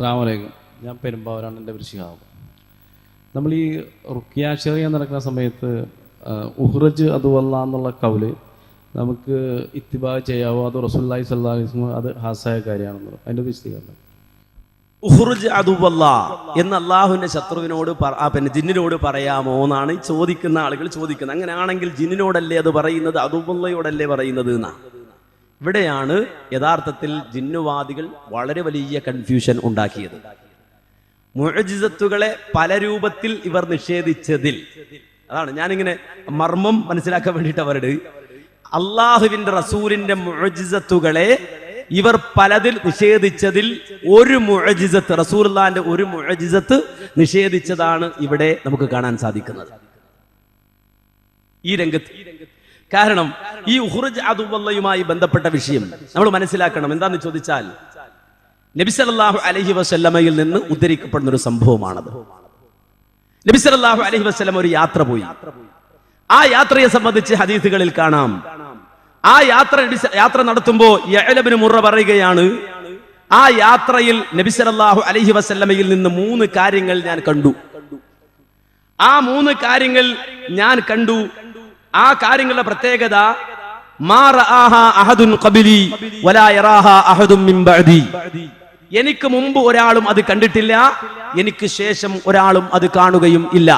അസ്സാമലൈക്കും ഞാൻ പെരുമ്പാവൂരാണ് എന്റെ വൃശ്ചികാവ് നമ്മൾ ഈ റുക്കിയാശറിയ നടക്കുന്ന സമയത്ത് ഉഹ്റജ് അതുവല്ല എന്നുള്ള കൗൽ നമുക്ക് ഇത്തിബാ ചെയ്യാവോ? അത് റസൂല്ലായി സല്ലാസ്മ അത് ഹാസായ കാര്യമാണെന്ന് അതിന്റെ വിശദീകരണം. ഉഹ്റുജ് അതുവല്ല എന്ന് അള്ളാഹുവിന്റെ ശത്രുവിനോട് പിന്നെ ജിന്നിനോട് പറയാമോ എന്നാണ് ചോദിക്കുന്ന ആളുകൾ ചോദിക്കുന്നത്. അങ്ങനെയാണെങ്കിൽ ജിന്നിനോടല്ലേ അത് പറയുന്നത്? അതുവല്ലയോടല്ലേ പറയുന്നത് എന്നാ? ഇവിടെയാണ് യഥാർത്ഥത്തിൽ ജിന്നുവാദികൾ വളരെ വലിയ കൺഫ്യൂഷൻ ഉണ്ടാക്കിയത്. മുഴജിസത്തുകളെ പല രൂപത്തിൽ ഇവർ നിഷേധിച്ചതിൽ. അതാണ് ഞാനിങ്ങനെ മർമ്മം മനസ്സിലാക്കാൻ വേണ്ടിയിട്ട് അവരുടെ അള്ളാഹുവിന്റെ റസൂലിന്റെ മുഴജിസത്തുകളെ ഇവർ പലതിൽ നിഷേധിച്ചതിൽ ഒരു മുഴജിസത്ത് റസൂർലാന്റെ ഒരു മുഴജിസത്ത് നിഷേധിച്ചതാണ് ഇവിടെ നമുക്ക് കാണാൻ സാധിക്കുന്നത്. ഈ രംഗത്ത് കാരണം ഈ ഉഹ്റുജ് അതുവല്ലയുമായി ബന്ധപ്പെട്ട വിഷയം നമ്മൾ മനസ്സിലാക്കണം. എന്താന്ന് ചോദിച്ചാൽ നബി സല്ലല്ലാഹു അലൈഹി വസല്ലമയിൽ നിന്ന് ഉദ്ധരിക്കപ്പെടുന്ന ഒരു സംഭവമാണത്. നബി സല്ലല്ലാഹു അലൈഹി വസല്ലമ ഒരു യാത്ര പോയി. ആ യാത്രയെ സംബന്ധിച്ച് ഹദീസുകളിൽ കാണാം. ആ യാത്ര യാത്ര നടത്തുമ്പോൾ യഅലബിന് മുറ പറയുകയാണ് ആ യാത്രയിൽ നബി സല്ലല്ലാഹു അലൈഹി വസല്ലമയിൽ നിന്ന് മൂന്ന് കാര്യങ്ങൾ ഞാൻ കണ്ടു. ആ മൂന്ന് കാര്യങ്ങൾ ഞാൻ കണ്ടു. ആ കാര്യങ്ങളുടെ പ്രത്യേകത എനിക്ക് മുമ്പ് ഒരാളും അത് കണ്ടിട്ടില്ല എനിക്ക് ശേഷം ഒരാളും അത് കാണുകയും ഇല്ല.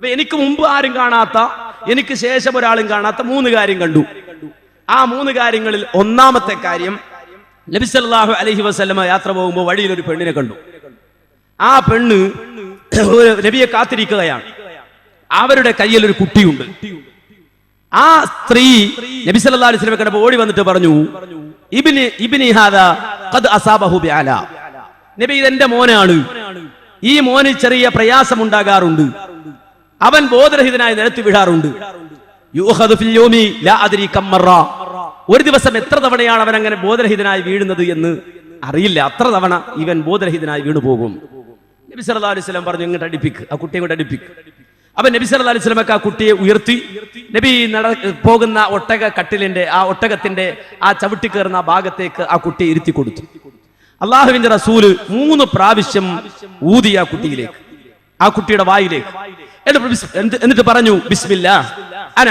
എനിക്ക് മുമ്പ് ആരും കാണാത്ത എനിക്ക് ശേഷം ഒരാളും കാണാത്ത മൂന്ന് കാര്യം കണ്ടു. ആ മൂന്ന് കാര്യങ്ങളിൽ ഒന്നാമത്തെ കാര്യം നബി അലഹി വസല്ലമ യാത്ര പോകുമ്പോൾ വഴിയിൽ ഒരു പെണ്ണിനെ കണ്ടു. ആ പെണ്ണ് നബിയെ കാത്തിരിക്കുകയാണ്. അവരുടെ കയ്യിൽ ഒരു കുട്ടിയുണ്ട്. ആ സ്ത്രീ നബി സല്ലല്ലാഹു അലൈഹി വസല്ലം കണ്ടപ്പോൾ ഓടി വന്നിട്ട് പറഞ്ഞു ഇബ്നി ഇബ്നി ഖദ് അസാബഹു ബിഅല. നബി ഇതെന്റെ മോനാണ്. ഈ മോന് ചെറിയ പ്രയാസം ഉണ്ടാകാറുണ്ട് അവൻ ബോധരഹിതനായി നിരത്തി വിടാറുണ്ട്. ഒരു ദിവസം എത്ര തവണയാണ് അവൻ അങ്ങനെ ബോധരഹിതനായി വീഴുന്നത് എന്ന് അറിയില്ല. അത്ര തവണ ഇവൻ ബോധരഹിതനായി വീണു പോകും നബി സല്ലല്ലാഹു അലൈഹി വസല്ലം പറഞ്ഞു ഇങ്ങോട്ട് അടിപ്പിക്ക്. ആ കുട്ടിയെ ഇങ്ങോട്ട് അടിപ്പിക്ക്. അപ്പൊ നബി സല്ല അലൈഹി വസല്ലമക്ക് ആ കുട്ടിയെ ഉയർത്തി. നബി നട പോകുന്ന ഒട്ടക കട്ടിലിന്റെ ആ ഒട്ടകത്തിന്റെ ആ ചവിട്ടി കയറുന്ന ഭാഗത്തേക്ക് ആ കുട്ടിയെ ഇരുത്തി കൊടുത്തു. അള്ളാഹുവിന്റെ റസൂൽ മൂന്ന് പ്രാവശ്യം ഊതി ആ കുട്ടിയിലേക്ക് ആ കുട്ടിയുടെ വായിലേക്ക്. എന്നിട്ട് പറഞ്ഞു ബിസ്മില്ല അൻ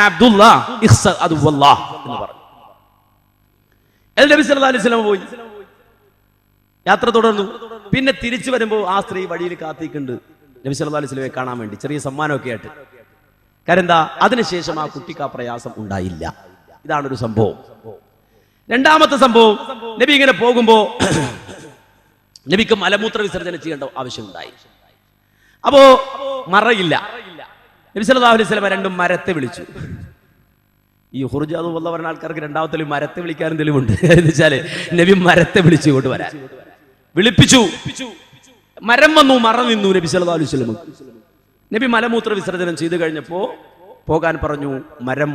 എന്ന് പറഞ്ഞു. നബി അലൈഹി പോയി. യാത്ര തുടർന്നു. പിന്നെ തിരിച്ചു വരുമ്പോൾ ആ സ്ത്രീ വഴിയിൽ കാത്തിക്കുണ്ട് നബി അലൈഹി വസല്ലമയെ കാണാൻ വേണ്ടി ചെറിയ സമ്മാനമൊക്കെ ആയിട്ട്. കാരണം എന്താ? അതിനുശേഷം ആ കുട്ടിക്ക് ആ പ്രയാസം ഉണ്ടായില്ല. ഇതാണ് ഒരു സംഭവം. രണ്ടാമത്തെ സംഭവം നബി ഇങ്ങനെ പോകുമ്പോ നബിക്ക് മലമൂത്ര വിസർജനം ചെയ്യേണ്ട ആവശ്യമുണ്ടായി. അപ്പോ മറയില്ല. നബി സല്ലല്ലാഹു അലൈഹി വസല്ലം രണ്ടും മരത്തെ വിളിച്ചു. ഈ ഹുർജാദ് വല്ല പറഞ്ഞ ആൾക്കാർക്ക് രണ്ടാമത്തെ മരത്തെ വിളിക്കാനും തെളിവുണ്ട് എന്ന് വെച്ചാൽ നബി മരത്തെ വിളിച്ചു ഇങ്ങോട്ട് വരാൻ. വിളിപ്പിച്ചു. മരം വന്നു മറ നിന്നു നബി സല്ലല്ലാഹു അലൈഹി വസല്ലം. നബി മലമൂത്ര വിസർജനം ചെയ്തു കഴിഞ്ഞപ്പോ പോകാൻ പറഞ്ഞു മരം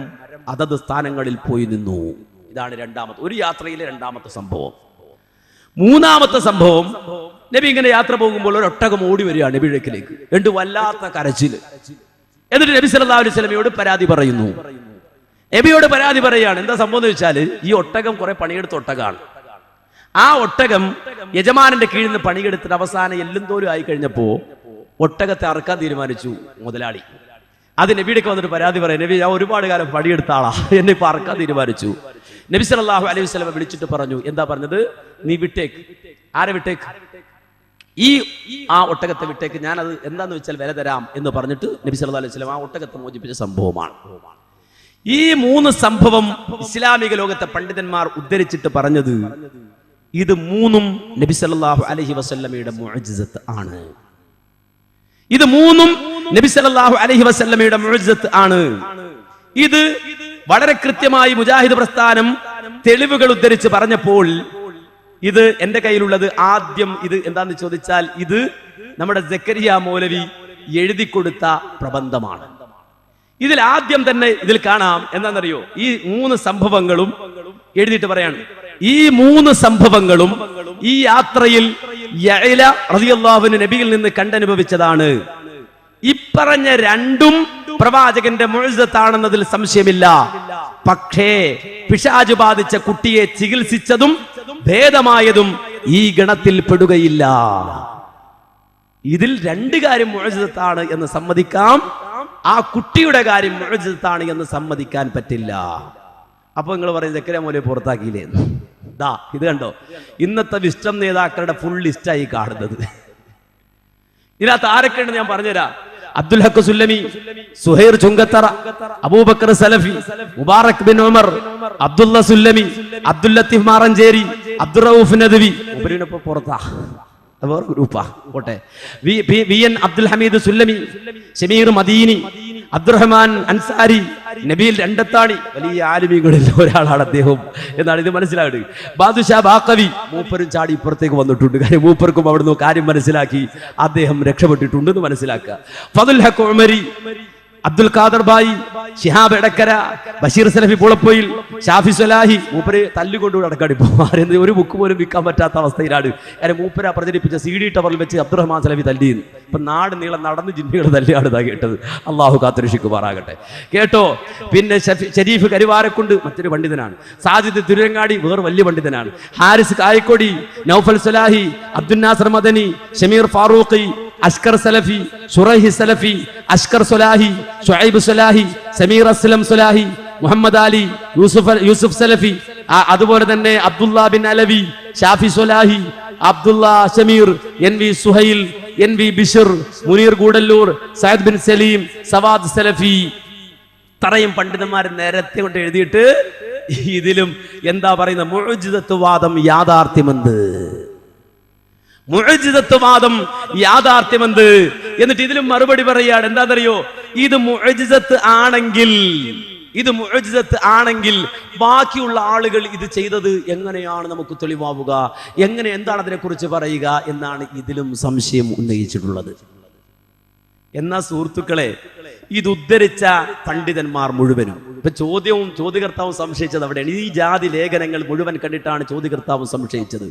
അതത് സ്ഥാനങ്ങളിൽ പോയി നിന്നു. ഇതാണ് രണ്ടാമത്തെ ഒരു യാത്രയിലെ രണ്ടാമത്തെ സംഭവം. മൂന്നാമത്തെ സംഭവം നബി ഇങ്ങനെ യാത്ര പോകുമ്പോൾ ഒരു ഒട്ടകം ഓടി വരികയാണ് നബിഴക്കിലേക്ക്. രണ്ട് വല്ലാത്ത കരച്ചിൽ. എന്നിട്ട് നബി സല്ലല്ലാഹു അലൈഹി വസല്ലമയോട് പരാതി പറയുന്നു. നബിയോട് പരാതി പറയുകയാണ് എന്താ സംഭവം എന്ന് വെച്ചാൽ ഈ ഒട്ടകം കുറെ പണിയെടുത്ത ഒട്ടകമാണ് ആ ഒട്ടകം യജമാനന്റെ കീഴിൽ നിന്ന് പണിയെടുത്തിട്ട് അവസാനം എല്ലും തോലും ആയി കഴിഞ്ഞപ്പോ ഒട്ടകത്തെ അറക്കാൻ തീരുമാനിച്ചു മുതലാളി. അത് നബിയുടെ വന്നിട്ട് പരാതി പറയാം നബി ഞാൻ ഒരുപാട് കാലം പണിയെടുത്ത ആളാ. എന്നെ ഇപ്പൊ അറക്കാൻ തീരുമാനിച്ചു. നബി സല്ലല്ലാഹു അലൈഹി വസല്ലം വിളിച്ചിട്ട് പറഞ്ഞു എന്താ പറഞ്ഞത്? നീ വിട്ടേക്ക്. ആരെ വിട്ടേക്ക്? ഈ ആ ഒട്ടകത്തെ വിട്ടേക്ക് ഞാൻ അത് എന്താന്ന് വെച്ചാൽ വില തരാം എന്ന് പറഞ്ഞിട്ട് നബി സല്ലല്ലാഹു അലൈഹി വസല്ലം ആ ഒട്ടകത്തെ മോചിപ്പിച്ച സംഭവമാണ്. ഈ മൂന്ന് സംഭവം ഇസ്ലാമിക ലോകത്തെ പണ്ഡിതന്മാർ ഉദ്ധരിച്ചിട്ട് പറഞ്ഞത് ഇത് മൂന്നും നബി സല്ലാഹു അലഹി വസല്ലമയുടെ മുഅ്ജിസത്ത് ആണ്. ഇത് മൂന്നും നബി സല്ലാഹു അലഹി വസല്ലമയുടെ മുഅ്ജിസത്ത് ആണ്. ഇത് വളരെ കൃത്യമായി മുജാഹിദ് പ്രസ്ഥാനം തെളിവുകൾ ഉദ്ധരിച്ച് പറഞ്ഞപ്പോൾ ഇത് എന്റെ കയ്യിലുള്ളത് ആദ്യം ഇത് എന്താന്ന് ചോദിച്ചാൽ ഇത് നമ്മുടെ ജക്കരിയ മൗലവി എഴുതി കൊടുത്ത പ്രബന്ധമാണ്. ഇതിൽ ആദ്യം തന്നെ ഇതിൽ കാണാം. എന്താണെന്നറിയോ? ഈ മൂന്ന് സംഭവങ്ങളും എഴുതിയിട്ട് പറയാണ്. ഈ മൂന്ന് സംഭവങ്ങളും ഈ യാത്രയിൽ നബിയിൽ നിന്ന് കണ്ടനുഭവിച്ചതാണ്. ഇപ്പറഞ്ഞ രണ്ടും പ്രവാചകന്റെ മുഴുതത്താണെന്നതിൽ സംശയമില്ല. പക്ഷേ പിശാജ് ബാധിച്ച കുട്ടിയെ ചികിത്സിച്ചതും ഭേദമായതും ഈ ഗണത്തിൽ പെടുകയില്ല. ഇതിൽ രണ്ട് കാര്യം മുഴുതത്താണ് എന്ന് സമ്മതിക്കാം. ആ കുട്ടിയുടെ കാര്യം മുഴുതത്താണ് എന്ന് സമ്മതിക്കാൻ പറ്റില്ല. അപ്പൊ നിങ്ങൾ പറയും ചക്കര മോലെ പുറത്താക്കിയില്ലേ. ദാ ഇത് കണ്ടോ? ഇന്നത്തെ വിസ്റ്റം നേതാക്കളുടെ ഫുൾ ലിസ്റ്റായി കാണുന്നത്. ഇതിനകത്ത് ആരൊക്കെയുണ്ട് ഞാൻ പറഞ്ഞുതരാം. അബ്ദുൽ ഹക്ക് സുല്ലമി സുഹൈർ ചുങ്കത്തറ അബൂബക്കർ സലഫി മുബാറക് ബിൻ ഉമർ അബ്ദുള്ള സുല്ലമി അബ്ദുൽ ലത്തീഫ് മാറഞ്ചേരി അബ്ദുറൌഫ് നദവി. ഉപരിനൊപ്പം പുറത്താ. വേറെ ഗ്രൂപ്പാ. കോട്ടെ വി എൻ അബ്ദുൽ ഹമീദ് സുല്ലമി ഷമീർ മദീനി അബ്ദുറഹ്മാൻ അൻസാരി നബിയിൽ രണ്ടത്താണി. വലിയ ആലുമികളിൽ ഒരാളാണ് അദ്ദേഹം എന്നാണ് ഇത് മനസ്സിലാകുന്നത് ബാദുഷാ ബാക്കവി മൂപ്പരും ചാടി ഇപ്പുറത്തേക്ക് വന്നിട്ടുണ്ട്. കാര്യം മൂപ്പർക്കും അവിടുന്ന് കാര്യം മനസ്സിലാക്കി അദ്ദേഹം രക്ഷപ്പെട്ടിട്ടുണ്ടെന്ന് മനസ്സിലാക്കുക. ഫതുൽ ഹക്ക് ഉമരി അബ്ദുൽ ഖാദർ ബായി ഷിഹാബ് എടക്കര ബഷീർ സലഫി പുളപ്പൊയിൽ ഷാഫി സലാഹി മൂപ്പര് തല്ലുകൊണ്ടു നടക്കാണ്. ഇപ്പോൾ ആരെന്ന് ഒരു ബുക്ക് പോലും വിൽക്കാൻ പറ്റാത്ത അവസ്ഥയിലാണ്. കാരണം മൂപ്പര പ്രചരിപ്പിച്ച സി ഡി ടവറിൽ വെച്ച് അബ്ദുറഹ്മാൻ സലഫി തല്ലിയിരുന്നു ഇപ്പൊ നാട് നീളം നടന്ന് ജിന്നികൾ തല്ലിയാണ് ഇതാ കേട്ടത്. അള്ളാഹു കാത്തുരക്ഷിക്കുമാറാകട്ടെ. കേട്ടോ? പിന്നെ ഷരീഫ് കരുവാരക്കുണ്ട് മറ്റൊരു പണ്ഡിതനാണ്. സാജിദ് തിരുരങ്ങാടി വേറെ വലിയ പണ്ഡിതനാണ്. ഹാരിസ് കായക്കൊടി നൗഫൽ സലാഹി അബ്ദുൽ നാസർ മദനി ഷമീർ ഫാറൂഖി അഷ്കർ സലഫി സുറൈഹി സലഫി അഷ്കർ സുലാഹി ഷുഹൈബ് സുലാഹി സമീർ അസ്ലം സുലാഹി മുഹമ്മദ് അലി യൂസുഫ് യൂസുഫ് സലഫി അതുപോലെ തന്നെ Abdullah bin Alavi Shafi Sulahi Abdullah Shameer N V Suhail N V Bishar Muneer Gudalur Sayed bin Saleem Sawad Salafi. ഇത്രയും പണ്ഡിതന്മാർ നേരത്തെ കൊണ്ട് എഴുതിയിട്ട് ഇതിലും എന്താ പറയുന്ന മുഴുജിതത്വവാദം യാഥാർത്ഥ്യമെന്ത്? മുഴജിതത്വവാദം യാഥാർത്ഥ്യമെന്ത്? എന്നിട്ട് ഇതിലും മറുപടി പറയാണ് എന്താണെന്നറിയോ? ഇത് മുഴജിതത്ത് ആണെങ്കിൽ ഇത് മുഴജിതത്ത് ആണെങ്കിൽ ബാക്കിയുള്ള ആളുകൾ ഇത് ചെയ്തത് എങ്ങനെയാണ് നമുക്ക് തെളിവാവുക? എങ്ങനെ എന്താണ് അതിനെക്കുറിച്ച് പറയുക? എന്നാണ് ഇതിലും സംശയം ഉന്നയിച്ചിട്ടുള്ളത്. എന്നാ സുഹൃത്തുക്കളെ ഇത് ഉദ്ധരിച്ച പണ്ഡിതന്മാർ മുഴുവനും. ഇപ്പൊ ചോദ്യവും ചോദ്യകർത്താവും സംശയിച്ചത് അവിടെയാണ്. ഈ ജാതി ലേഖനങ്ങൾ മുഴുവൻ കണ്ടിട്ടാണ് ചോദ്യകർത്താവും സംശയിച്ചത്.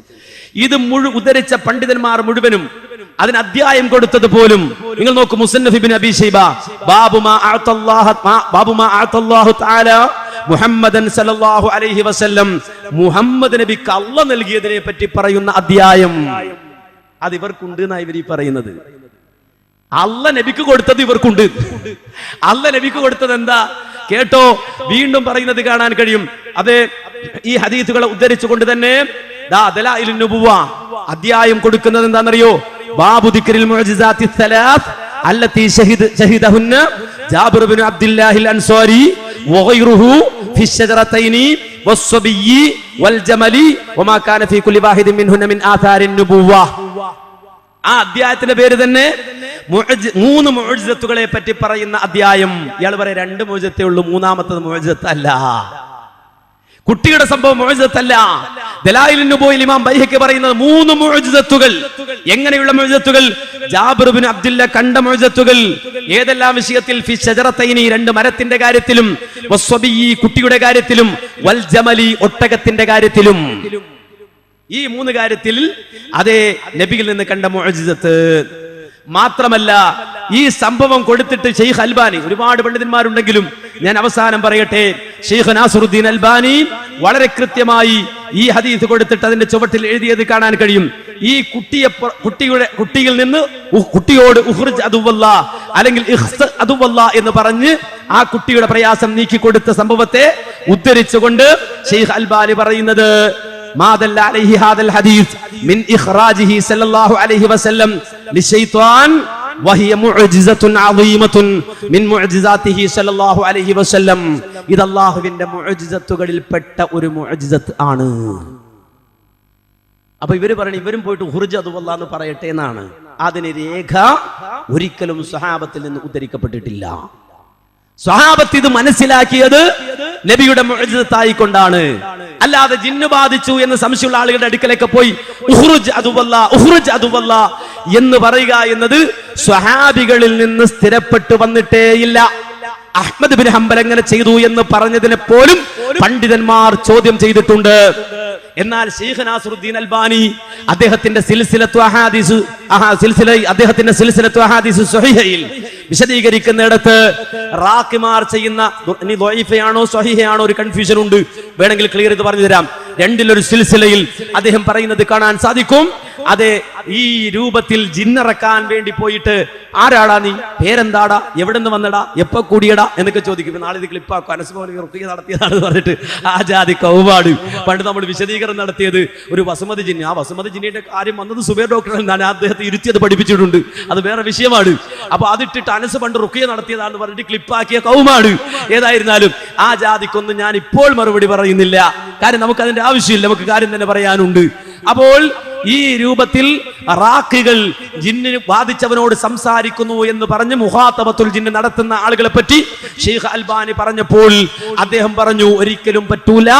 ഇത് മുഴു ഉദ്ധരിച്ച പണ്ഡിതന്മാർ മുഴുവനും അതിന് അധ്യായം കൊടുത്തത് പോലും നിങ്ങൾ നോക്കൂ മുസന്നഫിബിൻ അബിഷൈബ മുഹമ്മദൻ സല്ലല്ലാഹു അലൈഹി വസല്ലം. മുഹമ്മദ് നബിക്ക് അല്ല നൽകിയതിനെ പറ്റി പറയുന്ന അധ്യായം. അത് ഇവർക്കുണ്ട് എന്നാണ് ഇവർ ഈ പറയുന്നത്. അല്ല നബിക്ക് കൊടുത്തത് ഇവർക്കുണ്ട് അല്ല നബിക്ക് കൊടുത്തത് എന്താ കേട്ടോ വീണ്ടും പറയുന്നത് കാണാൻ കഴിയും അത് ഈ ഹദീസുകളെ ഉദ്ധരിച്ചുകൊണ്ട് തന്നെ ദാ ദലായിലുൻ നുബുവ അധ്യായം കൊടുക്കുന്നത് എന്താണെന്നറിയോ ബാബു ദിക്രിൽ മുഅ്ജിസാത്തി സലാസ് അല്ലത്തി ഷഹിദ് ഷഹിദഹുന്ന ജാബിർ ബിൻ അബ്ദുല്ലാഹിൽ അൻസാരി وغيره في الشجرتين والصبي والجمل وما كان في كل واحد منهن من آثار النبوة ആ അധ്യായത്തിന്റെ പേര് തന്നെ മുഅ്ജി- മൂന്ന് മോഴിജത്തുകളെ പറ്റി പറയുന്ന അധ്യായം. ഇയാൾ പറയാം രണ്ട് മോചത്തേ ഉള്ളൂ മൂന്നാമത്തത് മുഴജത്ത് അല്ല കുട്ടിയുടെ സംഭവം മോചത്തല്ല ദലായിലിന് പോയി ഇമാം ബൈഹയ്ക്ക് പറയുന്നത് മൂന്ന് മോചിതത്തുകൾ എങ്ങനെയുള്ള മുഴജത്തുകൾ ജാബിർബിൻ അബ്ദുല്ല കണ്ട മുഴജത്തുകൾ ഏതെല്ലാം വിഷയത്തിൽ? ഫി ഷജറത്തൈനി രണ്ട് മരത്തിന്റെ കാര്യത്തിലും. കുട്ടിയുടെ കാര്യത്തിലും. വൽ ജമലി ഒട്ടകത്തിന്റെ കാര്യത്തിലും. ഈ മൂന്ന് കാര്യത്തിൽ അതേ നബിയിൽ നിന്ന് കണ്ട മുഅ്ജിസത്ത് മാത്രമല്ല ഈ സംഭവം കൊടുത്തിട്ട് ഷെയ്ഖ് അൽബാനി ഒരുപാട് പണ്ഡിതന്മാരുണ്ടെങ്കിലും ഞാൻ അവസാനം പറയട്ടെ ഷെയ്ഖ് നാസുറുദ്ദീൻ അൽബാനി വളരെ കൃത്യമായി ഈ ഹദീസ് കൊടുത്തിട്ട് അതിന്റെ ചുവട്ടിൽ എഴുതിയത് കാണാൻ കഴിയും. ഈ കുട്ടിയെ കുട്ടിയുടെ കുട്ടിയിൽ നിന്ന് കുട്ടിയോട് ഉഹ്റിജ് അതുവല്ല അല്ലെങ്കിൽ ഇഹ്സ് അതുവല്ല എന്ന് പറഞ്ഞ് ആ കുട്ടിയുടെ പ്രയാസം നീക്കി കൊടുത്ത സംഭവത്തെ ഉദ്ധരിച്ചുകൊണ്ട് ഷെയ്ഖ് അൽബാനി പറയുന്നത് മാതല്ല അലൈഹി ഹാദൽ ഹദീസ് മിൻ ഇഖ്റാജിഹി സല്ലല്ലാഹു അലൈഹി വസല്ലം للشيطان وهي معجزة عظيمة من معجزاته صلى الله عليه وسلم ഇത് അള്ളാഹുവിന്റെ മുഅ്ജിസത്തുകളിൽ പെട്ട ഒരു മുഅ്ജിസത്ത് ആണ് അപ്പൊ ഇവര് പറയണ ഇവരും പോയിട്ട് ഹുർജ അതുവല്ല എന്ന് പറയട്ടെ എന്നാണ് അതിന് രേഖ ഒരിക്കലും സ്വഹാബത്തിൽ നിന്ന് ഉദ്ധരിക്കപ്പെട്ടിട്ടില്ല സ്വഹാബത്ത് ഇത് മനസ്സിലാക്കിയത് നബിയുടെ മുഅ്ജിസത്തായിക്കൊണ്ടാണ്. അല്ലാതെ ജിന്നു ബാധിച്ചു എന്ന് സംശയമുള്ള ആളുകളുടെ അടുക്കലേക്ക് പോയി ഉഹ്റുജ് അതുവല്ല ഉഹ്റുജ് അതുവല്ല എന്ന് പറയുക എന്നത് സ്വഹാബികളിൽ നിന്ന് സ്ഥിരപ്പെട്ടു വന്നിട്ടേയില്ല. അഹമ്മദ് ബിൻ ഹംബൽ എങ്ങനെ ചെയ്തു എന്ന് പറഞ്ഞതിനെ പോലും പണ്ഡിതന്മാർ ചോദ്യം ചെയ്തിട്ടുണ്ട്. എന്നാൽ ഷെയ്ഖ് നാസറുദ്ദീൻ അൽബാനി അദ്ദേഹത്തിന്റെ സിൽസിലത്തു അഹാദീസ് അഹാ സിൽസില അദ്ദേഹത്തിന്റെ സിൽസിലത്തു അഹാദീസ് സ്വഹീഹയിൽ വിശദീകരിക്കുന്നിടത്ത് റാക്കിമാർ ചെയ്യുന്ന ഇനി ദ്വൈഫയാണോ സ്വഹീഹയാണോ ഒരു കൺഫ്യൂഷൻ ഉണ്ട്. വേണമെങ്കിൽ ക്ലിയർ ചെയ്ത് പറഞ്ഞു തരാം. രണ്ടിലൊരു സിൽസിലയിൽ അദ്ദേഹം പറയുന്നത് കാണാൻ സാധിക്കും. അതെ ഈ രൂപത്തിൽ ജിന്നിറക്കാൻ വേണ്ടി പോയിട്ട് ആരാടാ നീ? പേരെന്താടാ? എവിടെ നിന്ന് വന്നടാ? എപ്പോ കൂടിയടാ? എന്നൊക്കെ ചോദിക്കും. നാളെ ഇത് ക്ലിപ്പാക്കും. അനസ്മോലി റുക്കിയ നടത്തിയതാണെന്ന് പറഞ്ഞിട്ട് ആ ജാതി കൗപാട് പണ്ട് നമ്മൾ വിശദീകരണം നടത്തിയത് ഒരു വസുമതി ജിന്നി. ആ വസുമതി ജിന്നിയുടെ കാര്യം വന്നത് സുബേർ ഡോക്ടർ എന്നാണ്. അദ്ദേഹത്തെ ഇരുത്തിയത് പഠിപ്പിച്ചിട്ടുണ്ട്. അത് വേറെ വിഷയമാണ്. അപ്പൊ അതിട്ടിട്ട് അനസ് പണ്ട് റുക്കിയ നടത്തിയതാണെന്ന് പറഞ്ഞിട്ട് ക്ലിപ്പാക്കിയ കൗമാണ് ഏതായിരുന്നാലും ആ ജാതിക്കൊന്നും ഞാൻ ഇപ്പോൾ മറുപടി പറയുന്നില്ല. കാര്യം നമുക്ക് അതിന്റെ ആവശ്യമില്ല. നമുക്ക് കാര്യം തന്നെ പറയാനുണ്ട്. അപ്പോൾ ഈ രൂപത്തിൽ റാക്കുകൾ ജിന്നിന് ബാധിച്ചവനോട് സംസാരിക്കുന്നു എന്ന് പറഞ്ഞ് മുഹാത്തബത്തുൽ ജിന്ന് നടത്തുന്ന ആളുകളെ പറ്റി ഷെയ്ഖ് അൽബാനി പറഞ്ഞപ്പോൾ അദ്ദേഹം പറഞ്ഞു ഒരിക്കലും പറ്റൂല.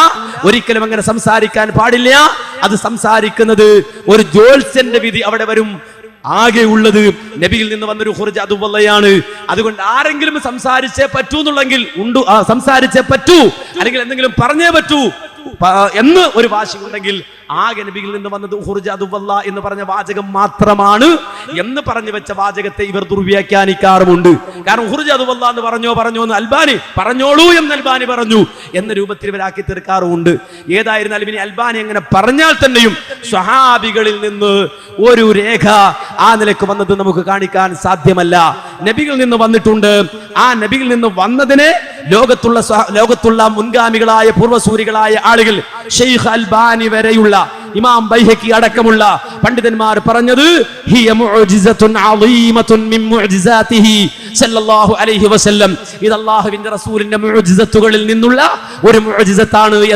ഒരിക്കലും അങ്ങനെ സംസാരിക്കാൻ പാടില്ല. അത് സംസാരിക്കുന്നത് ഒരു ജോത്സ്യന്റെ വിധി അവിടെ വരും. ആകെ ഉള്ളത് നബിയിൽ നിന്ന് വന്നൊരു ഹുർജ് അതുപോലെയാണ് അതുകൊണ്ട് ആരെങ്കിലും സംസാരിച്ചേ പറ്റൂ എന്നുള്ളെങ്കിൽ ഉണ്ട്. സംസാരിച്ചേ പറ്റൂ. അല്ലെങ്കിൽ എന്തെങ്കിലും പറഞ്ഞേ പറ്റൂ. എന്ന് ഒരു വാശി ഉണ്ടെങ്കിൽ ആകെ നബിയിൽ നിന്ന് വന്നത് ഹുർജ അതുവല്ല എന്ന് പറഞ്ഞ വാചകം മാത്രമാണ് എന്ന് പറഞ്ഞു വെച്ച വാചകത്തെ ഇവർ ദുർവ്യാഖ്യാനിക്കാറുമുണ്ട്. കാരണം ഹുർജ അതുവല്ല എന്ന് പറഞ്ഞോ പറഞ്ഞോ എന്ന് അൽബാനി പറഞ്ഞോളൂ എന്ന് അൽബാനി പറഞ്ഞു എന്ന രൂപത്തിൽ ഇവരാക്കി തീർക്കാറുമുണ്ട്. ഏതായിരുന്നാലും ഇനി അൽബാനി അങ്ങനെ പറഞ്ഞാൽ തന്നെയും സ്വഹാബികളിൽ നിന്ന് ഒരു രേഖ ആ നിലയ്ക്ക് വന്നത് നമുക്ക് കാണിക്കാൻ സാധ്യമല്ല. നബികളിൽ നിന്ന് വന്നിട്ടുണ്ട്. ആ നബിയിൽ നിന്ന് വന്നതിനെ ലോകത്തുള്ള ലോകത്തുള്ള മുൻഗാമികളായ പൂർവസൂരികളായ ആളുകൾ ഷെയ്ഖ് അൽബാനി വരെയുള്ള ഇമാം ബൈഹക്കി അടക്കമുള്ള പണ്ഡിതന്മാർ പറഞ്ഞത് ഇത് റസൂലിന്റെ നിന്നുള്ള ഒരു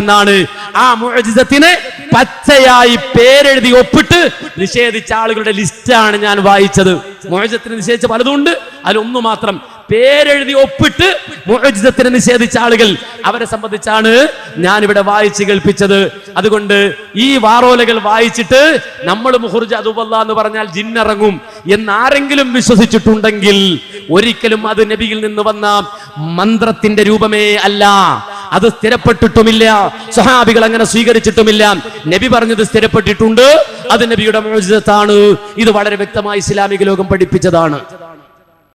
എന്നാണ്. ആ മുഅ്ജിസത്തിനെ പച്ചയായി പേരെഴുതി ഒപ്പിട്ട് നിഷേധിച്ച ആളുകളുടെ ലിസ്റ്റാണ് ഞാൻ വായിച്ചത്. മോഹജത്തിന് നിഷേധിച്ച പലതുണ്ട്. അതിലൊന്നു മാത്രം പേരെഴുതി ഒപ്പിട്ട് മോഹജിതത്തിന് നിഷേധിച്ച ആളുകൾ. അവരെ സംബന്ധിച്ചാണ് ഞാൻ ഇവിടെ വായിച്ച് കേൾപ്പിച്ചത്. അതുകൊണ്ട് ഈ വാറോലകൾ വായിച്ചിട്ട് നമ്മൾ മുഹുർജ അതുവല്ല എന്ന് പറഞ്ഞാൽ ജിന്നിറങ്ങും എന്നാരെങ്കിലും വിശ്വസിച്ചിട്ടുണ്ടെങ്കിൽ ഒരിക്കലും അത് നബിയിൽ നിന്ന് വന്ന മന്ത്രത്തിന്റെ രൂപമേ അല്ല. അത് സ്ഥിരപ്പെട്ടിട്ടുമില്ല. സഹാബികൾ അങ്ങനെ സ്വീകരിച്ചിട്ടുമില്ല. നബി പറഞ്ഞത് സ്ഥിരപ്പെട്ടിട്ടുണ്ട്. അത് നബിയുടെ മോചിതത്താണ് ഇത് വളരെ വ്യക്തമായി ഇസ്ലാമിക ലോകം പഠിപ്പിച്ചതാണ്.